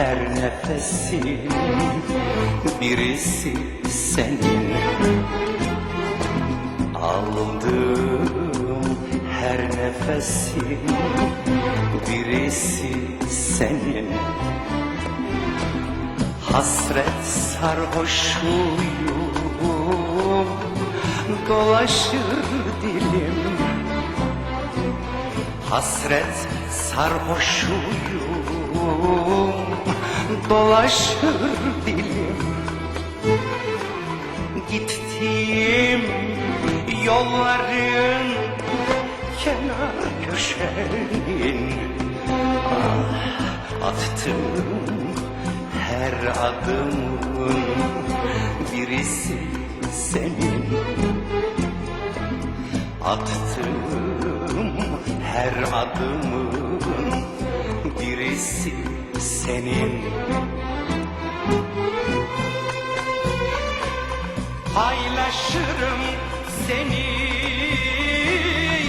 her nefesin birisi senin. Aldığım her nefesin birisi senin. Hasret sarhoşuyum Dolaşır Hasret sarhoşuyum Dolaşır dilim. Gittiğim yolların Kenar köşenin Ah, Attığım her adımın birisi senin. Attığım her adımın birisi senin. Paylaşırım seni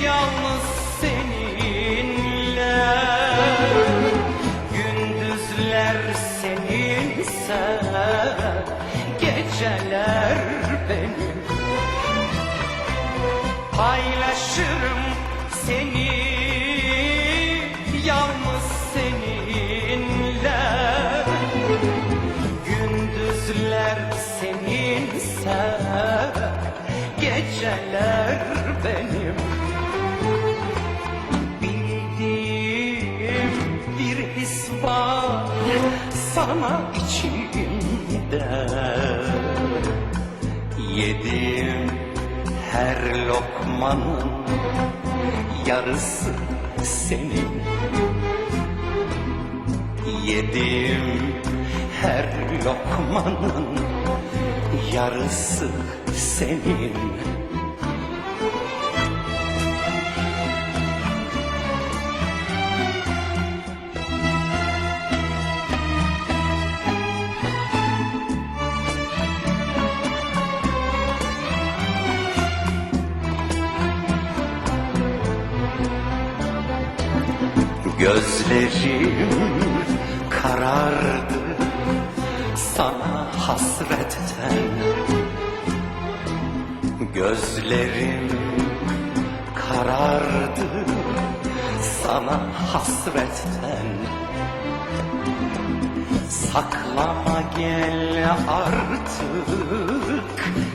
yalnız seninle. Gündüzler seninse geceler benim Paylaşırım seni geceler benim. Bildiğim bir his var sana içimde. Yediğim her lokmanın yarısı senin. Yediğim her lokmanın yarısı senin. Gözlerim karardı sana hasretten. Gözlerim karardı sana hasretten. Saklama gel artık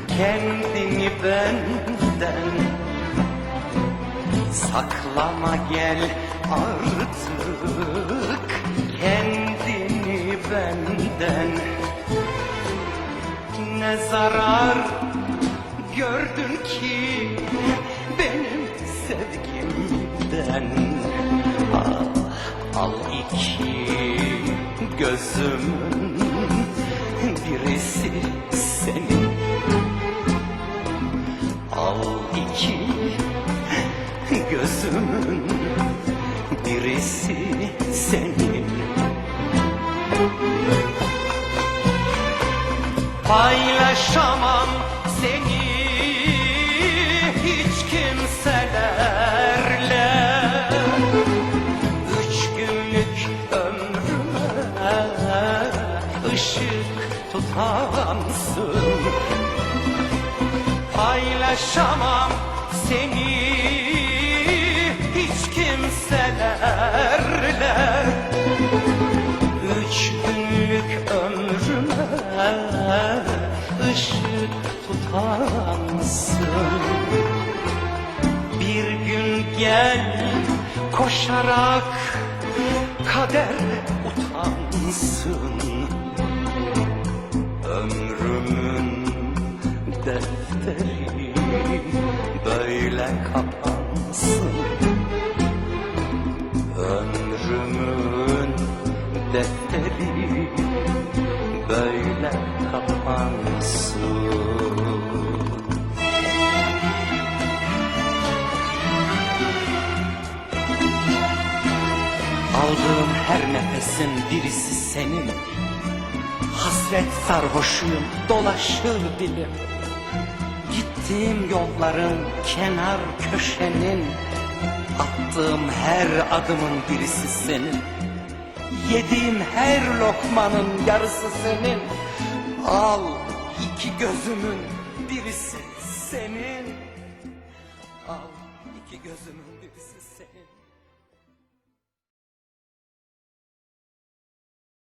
kendini benden. Saklama gel artık kendini benden Ne zarar gördün ki benim sevgimden Ah, Al iki gözümün birisi senin. Al iki gözümün birisi senin Paylaşamam seni hiç kimselerle Üç günlük ömrüme ışık tutansın. Paylaşamam seni tutansın Bir gün gel koşarak kader utansın. Ömrümün defteri böyle kapansın. Ömrümün defteri Aldığım her nefesin birisi senin. Hasret sarhoşuyum dolaşır dilim. Gittiğim yolların kenar köşenin. Attığım her adımın birisi senin. Yediğim her lokmanın yarısı senin. Al iki gözümün birisi senin. Al iki gözümün birisi senin